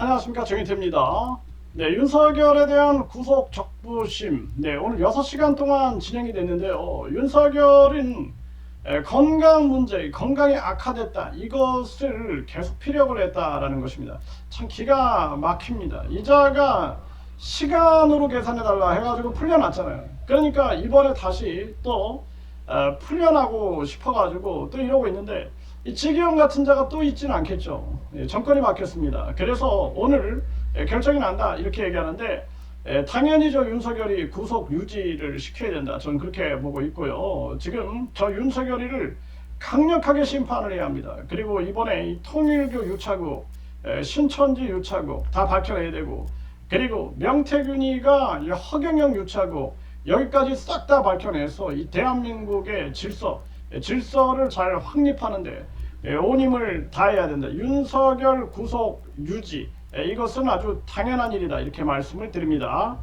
안녕하십니까 정인태입니다. 네, 윤석열에 대한 구속 적부심. 네, 오늘 6시간 동안 진행이 됐는데요. 윤석열은 에, 건강 문제, 건강이 악화됐다. 이것을 계속 피력을 했다라는 것입니다. 참 기가 막힙니다. 이자가 시간으로 계산해달라 해가지고 풀려났잖아요. 그러니까 이번에 다시 또 어, 풀려나고 싶어가지고 또 이러고 있는데 이 지기형 같은 자가 또 있지는 않겠죠. 예, 정권이 바뀌었습니다. 그래서 오늘 예, 결정이 난다 이렇게 얘기하는데 예, 당연히 저 윤석열이 구속 유지를 시켜야 된다. 저는 그렇게 보고 있고요. 지금 저 윤석열이를 강력하게 심판을 해야 합니다. 그리고 이번에 이 통일교 유착국, 에, 신천지 유착국 다 밝혀내야 되고 그리고 명태균이가 이 허경영 유착국 여기까지 싹 다 밝혀내서 이 대한민국의 질서, 에, 질서를 잘 확립하는데 에, 온 힘을 다해야 된다. 윤석열 구속 유지 에, 이것은 아주 당연한 일이다 이렇게 말씀을 드립니다.